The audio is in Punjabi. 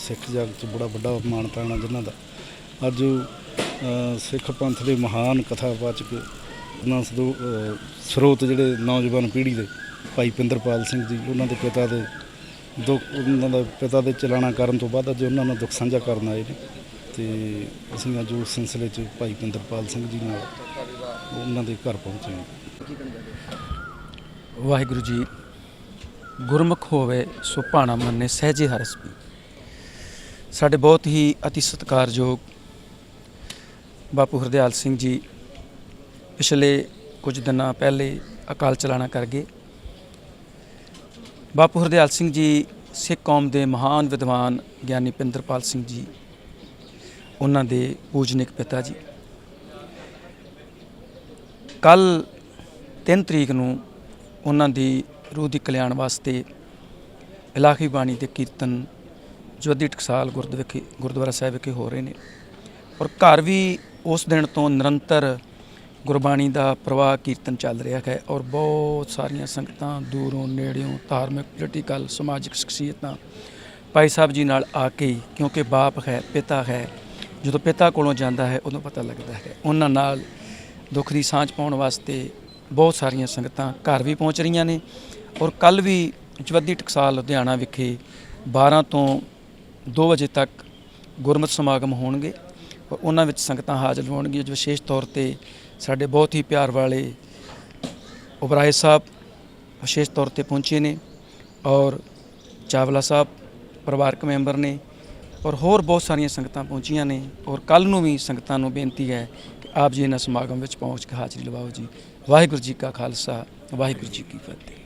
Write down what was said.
ਸਿੱਖ ਜਗਤ 'ਚ ਬੜਾ ਵੱਡਾ ਮਾਣ ਤਾਣਾ ਜਿਨ੍ਹਾਂ ਦਾ। ਅੱਜ ਸਿੱਖ ਪੰਥ ਦੇ ਮਹਾਨ ਕਥਾਵਾਚਕ ਉਹਨਾਂ ਸਦੋ ਸਰੋਤ ਜਿਹੜੇ ਨੌਜਵਾਨ ਪੀੜ੍ਹੀ ਦੇ, ਭਾਈ ਪਿੰਦਰਪਾਲ ਸਿੰਘ ਜੀ, ਉਹਨਾਂ ਦੇ ਪਿਤਾ ਦੇ ਦੁੱਖ, ਉਹਨਾਂ ਦਾ ਪਿਤਾ ਦੇ ਚਲਾਣਾ ਕਰਨ ਤੋਂ ਬਾਅਦ ਅੱਜ ਉਹਨਾਂ ਨਾਲ ਦੁੱਖ ਸਾਂਝਾ ਕਰਨ ਆਏ ਨੇ। ਤੇ ਅਸੀਂ ਅੱਜ ਉਸ ਸਿਲਸਿਲੇ 'ਚ ਭਾਈ ਪਿੰਦਰਪਾਲ ਸਿੰਘ ਜੀ ਨਾਲ ਉਹਨਾਂ ਦੇ ਘਰ ਪਹੁੰਚੇ ਹਾਂ। ਵਾਹਿਗੁਰੂ ਜੀ, ਗੁਰਮੁਖ ਹੋਵੇ ਸੋ ਭਾਣਾ ਮੰਨੇ ਸਹਿਜੇ ਹਰਸ ਵੀ ਸਾਡੇ ਬਹੁਤ ਹੀ ਅਤੀ ਸਤਿਕਾਰਯੋਗ ਬਾਪੂ ਹਰਦਿਆਲ ਸਿੰਘ ਜੀ, ਪਿਛਲੇ ਕੁਝ ਦਿਨਾਂ ਪਹਿਲੇ ਅਕਾਲ ਚਲਾਣਾ ਕਰ ਗਏ। ਬਾਪੂ ਹਰਦਿਆਲ ਸਿੰਘ ਜੀ, ਸਿੱਖ ਕੌਮ ਦੇ ਮਹਾਨ ਵਿਦਵਾਨ ਗਿਆਨੀ ਪਿੰਦਰਪਾਲ ਸਿੰਘ ਜੀ, ਉਹਨਾਂ ਦੇ ਪੂਜਨਿਕ ਪਿਤਾ ਜੀ। ਕੱਲ 3 ਤਰੀਕ ਨੂੰ ਉਹਨਾਂ ਦੀ ਰੂਹ ਦੀ ਕਲਿਆਣ ਵਾਸਤੇ ਇਲਾਹੀ ਬਾਣੀ ਦੇ ਕੀਰਤਨ ਜੋਧੀ ਟਕਸਾਲ ਗੁਰਦ ਵਿਖੇ, ਗੁਰਦੁਆਰਾ ਸਾਹਿਬ ਵਿਖੇ ਹੋ ਰਹੇ ਨੇ। ਔਰ ਘਰ ਵੀ ਉਸ ਦਿਨ ਤੋਂ ਨਿਰੰਤਰ ਗੁਰਬਾਣੀ ਦਾ ਪ੍ਰਵਾਹ ਕੀਰਤਨ ਚੱਲ ਰਿਹਾ ਹੈ ਔਰ ਬਹੁਤ ਸਾਰੀਆਂ ਸੰਗਤਾਂ ਦੂਰੋਂ, ਨੇੜਿਓਂ, ਧਾਰਮਿਕ ਪੋਲੀਟੀਕਲ ਸਮਾਜਿਕ ਸ਼ਖਸੀਅਤਾਂ ਭਾਈ ਸਾਹਿਬ ਜੀ ਨਾਲ ਆ ਕੇ, ਕਿਉਂਕਿ ਬਾਪ ਹੈ, ਪਿਤਾ ਹੈ, ਜਦੋਂ ਪਿਤਾ ਕੋਲੋਂ ਜਾਂਦਾ ਹੈ ਉਦੋਂ ਪਤਾ ਲੱਗਦਾ ਹੈ। ਉਹਨਾਂ ਨਾਲ ਦੁੱਖ ਦੀ ਸਾਂਝ ਪਾਉਣ ਵਾਸਤੇ ਬਹੁਤ ਸਾਰੀਆਂ ਸੰਗਤਾਂ ਘਰ ਵੀ ਪਹੁੰਚ ਰਹੀਆਂ ਨੇ ਔਰ ਕੱਲ ਵੀ ਜਵੱਦੀ ਟਕਸਾਲ ਲੁਧਿਆਣਾ ਵਿਖੇ 12 ਤੋਂ 2 ਵਜੇ ਤੱਕ ਗੁਰਮਤਿ ਸਮਾਗਮ ਹੋਣਗੇ ਔਰ ਉਹਨਾਂ ਵਿੱਚ ਸੰਗਤਾਂ ਹਾਜ਼ਰ ਹੋਣਗੀਆਂ, ਜੋ ਵਿਸ਼ੇਸ਼ ਤੌਰ ਤੇ ਸਾਡੇ ਬਹੁਤ ਹੀ ਪਿਆਰ ਵਾਲੇ ਉਬਰਾਏ ਸਾਹਿਬ ਵਿਸ਼ੇਸ਼ ਤੌਰ ਤੇ ਪਹੁੰਚੇ ਨੇ ਔਰ ਚਾਵਲਾ ਸਾਹਿਬ ਪਰਿਵਾਰਕ ਮੈਂਬਰ ਨੇ ਔਰ ਹੋਰ ਬਹੁਤ ਸਾਰੀਆਂ ਸੰਗਤਾਂ ਪਹੁੰਚੀਆਂ ਨੇ ਔਰ ਕੱਲ ਨੂੰ ਵੀ ਸੰਗਤਾਂ ਨੂੰ ਬੇਨਤੀ ਹੈ ਕਿ ਆਪ ਜੀ ਇਹਨਾਂ ਸਮਾਗਮ ਵਿੱਚ ਪਹੁੰਚ ਕੇ ਹਾਜ਼ਰੀ ਲਵਾਓ ਜੀ। ਵਾਹਿਗੁਰੂ ਜੀ ਕਾ ਖਾਲਸਾ, ਵਾਹਿਗੁਰੂ ਜੀ ਕੀ ਫਤਿਹ।